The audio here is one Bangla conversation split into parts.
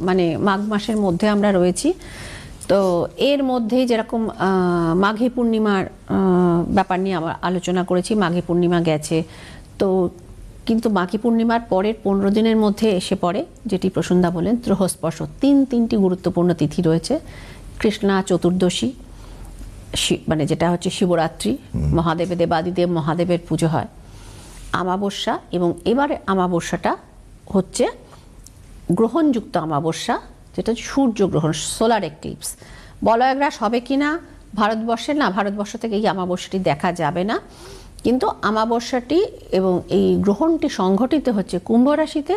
মানে মাঘ মাসের মধ্যে আমরা রয়েছি। তো এর মধ্যে যেরকম মাঘী পূর্ণিমার ব্যাপার নিয়ে আমরা আলোচনা করেছি মাঘী পূর্ণিমা গেছে। তো কিন্তু মাঘী পূর্ণিমার পরের পনেরো দিনের মধ্যে এসে পড়ে যেটি প্রসন্দা বলেন ত্রহস্পর্শ তিন তিনটি গুরুত্বপূর্ণ তিথি রয়েছে। কৃষ্ণা চতুর্দশী শি- মানে যেটা হচ্ছে শিবরাত্রি মহাদেব দেবাদিদেব মহাদেবের পুজো হয়। আমাবস্যা এবং এবারে আমাবস্যাটা হচ্ছে গ্রহণযুক্ত আমাবস্যা, যেটা সূর্যগ্রহণ সোলার এক্লিপস বলয়গ্রাস হবে কি না? ভারতবর্ষে না, ভারতবর্ষ থেকে এই আমাবস্যাটি দেখা যাবে না। কিন্তু আমাবস্যাটি এবং এই গ্রহণটি সংঘটিত হচ্ছে কুম্ভ রাশিতে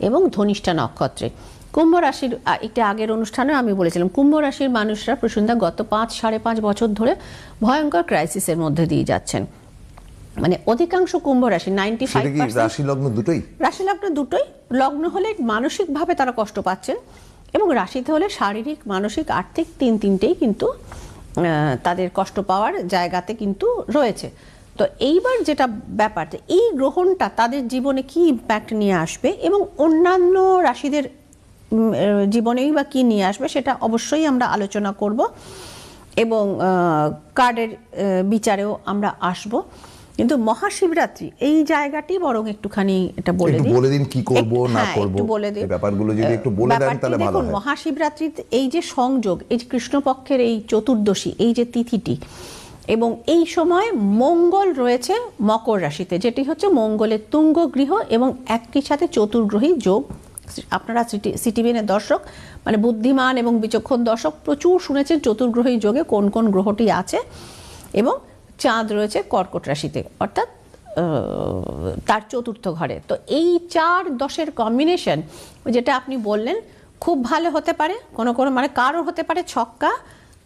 এবং ধনিষ্ঠা নক্ষত্রে। কুম্ভ রাশির একটি আগের অনুষ্ঠানে আমি বলেছিলাম, কুম্ভ রাশির মানুষরা প্রসন্দা গত পাঁচ, সাড়ে পাঁচ বছর ধরে ভয়ঙ্কর ক্রাইসিসের মধ্যে দিয়ে যাচ্ছেন। মানে অধিকাংশ কুম্ভ রাশি নাইনটি ফাইভ রাশি লগ্ন দুটোই? রাশি লগ্ন দুটোই। লগ্ন হলে মানসিকভাবে তারা কষ্ট পাচ্ছেন এবং রাশিতে হলে শারীরিক মানসিক আর্থিক তিন তিনটেই কিন্তু তাদের কষ্ট পাওয়ার জায়গাতে কিন্তু রয়েছে। তো এইবার যেটা ব্যাপার যে এই গ্রহণটা তাদের জীবনে কি ইম্প্যাক্ট নিয়ে আসবে এবং অন্যান্য রাশিদের জীবনেই বা কি নিয়ে আসবে সেটা অবশ্যই আমরা আলোচনা করব এবং আহ, কার্ডের বিচারেও আমরা আসব। কিন্তু মহাশিবরাত্রি এই জায়গাটি বরং একটুখানি এটা বলে দিই। বলে দিন কি করব না হ্যাঁ, করব একটু বলে এই ব্যাপারগুলো যদি একটু বলে দেন তাহলে ভালো দেখুন, হয়। মহাশিবরাত্রিতে এই যে সংযোগ এই যে কৃষ্ণপক্ষের এই চতুর্দশী এই যে তিথিটি এবং এই সময় মঙ্গল রয়েছে মকর রাশিতে যেটি হচ্ছে মঙ্গলের তুঙ্গ গৃহ এবং একই সাথে চতুর্গ্রহী যোগ। আপনারা সিটি সিটিভিএনের দর্শক মানে বুদ্ধিমান এবং বিচক্ষণ দর্শক প্রচুর শুনেছেন চতুর্গ্রহী যোগে কোন কোন গ্রহটি আছে। এবং চাঁদ রয়েছে কর্কট রাশিতে, অর্থাৎ তার চতুর্থ ঘরে। তো এই চার দশের কম্বিনেশন যেটা আপনি বললেন, খুব ভালো হতে পারে, কোনো কোনো মানে কারোর হতে পারে ছক্কা,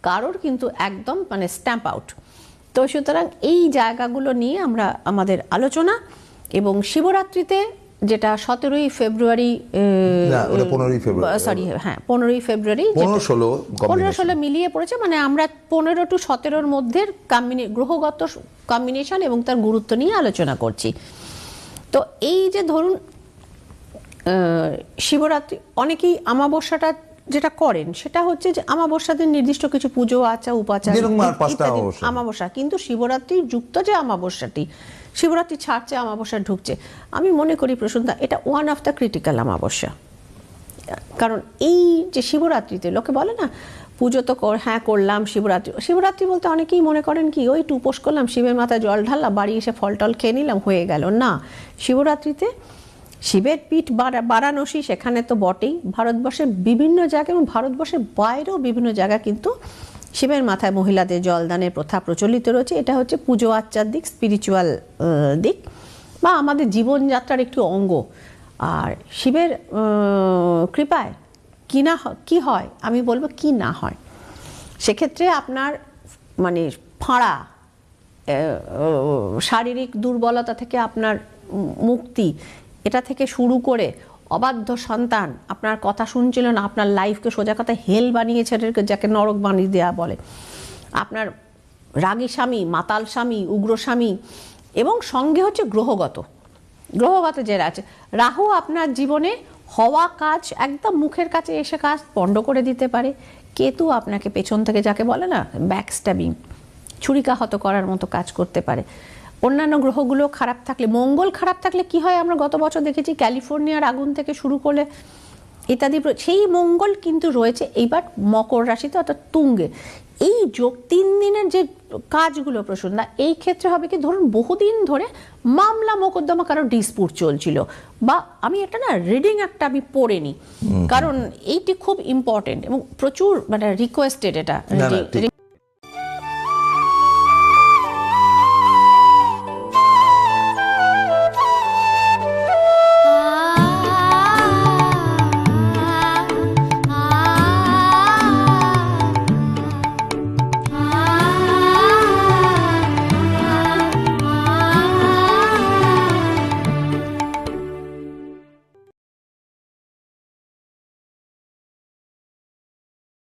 কারোর কিন্তু একদম মানে স্ট্যাম্প আউট তো সুতরাং এই জায়গাগুলো নিয়ে আমরা আমাদের আলোচনা এবং শিবরাত্রিতে যেটা সতেরোই ফেব্রুয়ারি পনেরোই ফেব্রুয়ারি। সরি হ্যাঁ পনেরোই ফেব্রুয়ারি পনেরো ষোলো পনেরো ষোলো মিলিয়ে পড়েছে মানে আমরা পনেরো টু সতেরোর মধ্যে গ্রহগত কম্বিনেশন এবং তার গুরুত্ব নিয়ে আলোচনা করছি তো এই যে ধরুন আহ, শিবরাত্রি অনেকেই আমাবস্যাটা যেটা করেন সেটা হচ্ছে যে আমাবস্যাদের নির্দিষ্ট কিছু পুজো আচার উপাচার। আমাবস্যা। কিন্তু শিবরাত্রির যুক্ত যে আমাবস্যাটি শিবরাত্রি ছাড়ছে আমাবস্যা ঢুকছে আমি মনে করি প্রসন্তা এটা ওয়ান অফ দ্য ক্রিটিক্যাল আমাবস্যা। কারণ এই যে শিবরাত্রিতে লোকে বলে না পুজো তো কর- হ্যাঁ করলাম শিবরাত্রি। শিবরাত্রি বলতে অনেকেই মনে করেন কি ওই একটু উপোস করলাম শিবের মাথায় জল ঢাললাম বাড়ি এসে ফল টল খেয়ে নিলাম হয়ে গেল। না শিবরাত্রিতে শিবের পিঠ বারাণসী, সেখানে তো বটেই। ভারতবর্ষের বিভিন্ন জায়গা এবং ভারতবর্ষের বাইরেও বিভিন্ন জায়গা কিন্তু শিবের মাথায় মহিলাদের জলদানের প্রথা প্রচলিত রয়েছে। এটা হচ্ছে পুজো আচ্চার দিক স্পিরিচুয়াল দিক বা আমাদের জীবনযাত্রার একটি অঙ্গ। আর শিবের কৃপায় কি না কি হয়? আমি বলব কি না হয়? সেক্ষেত্রে আপনার মানে ফাঁড়া শারীরিক দুর্বলতা থেকে আপনার মুক্তি এটা থেকে শুরু করে অবাধ্য সন্তান আপনার কথা শুনছিল না, আপনার লাইফকে সোজা কথা হেল বানিয়েছে যাকে নরক বানিয়ে দেওয়া বলে। আপনার রাগী স্বামী, মাতাল স্বামী, উগ্র স্বামী এবং সঙ্গে হচ্ছে গ্রহগত। গ্রহগত যে আছে রাহু আপনার জীবনে হওয়া কাজ একদম মুখের কাছে এসে কাজ পণ্ড করে দিতে পারে। কেতু আপনাকে পেছন থেকে যাকে বলে না ব্যাকস্ট্যাবিং ছুরিকাহত করার মতো কাজ করতে পারে। অন্যান্য গ্রহগুলো খারাপ থাকলে মঙ্গল খারাপ থাকলে কি হয়? আমরা গত বছর দেখেছি ক্যালিফোর্নিয়ার আগুন থেকে শুরু করলে ইত্যাদি সেই মঙ্গল কিন্তু রয়েছে। এইবার মকর রাশিতে অর্থাৎ তুঙ্গে। এই যোগ তিন দিনের যে কাজগুলো প্রসন্না এই ক্ষেত্রে হবে কি? ধরুন বহুদিন ধরে মামলা মোকদ্দমা কারও ডিসপুট চলছিল বা আমি একটা না রিডিং একটা আমি পড়ে নিই কারণ এইটি খুব ইম্পর্টেন্ট এবং প্রচুর মানে রিকোয়েস্টেড এটা।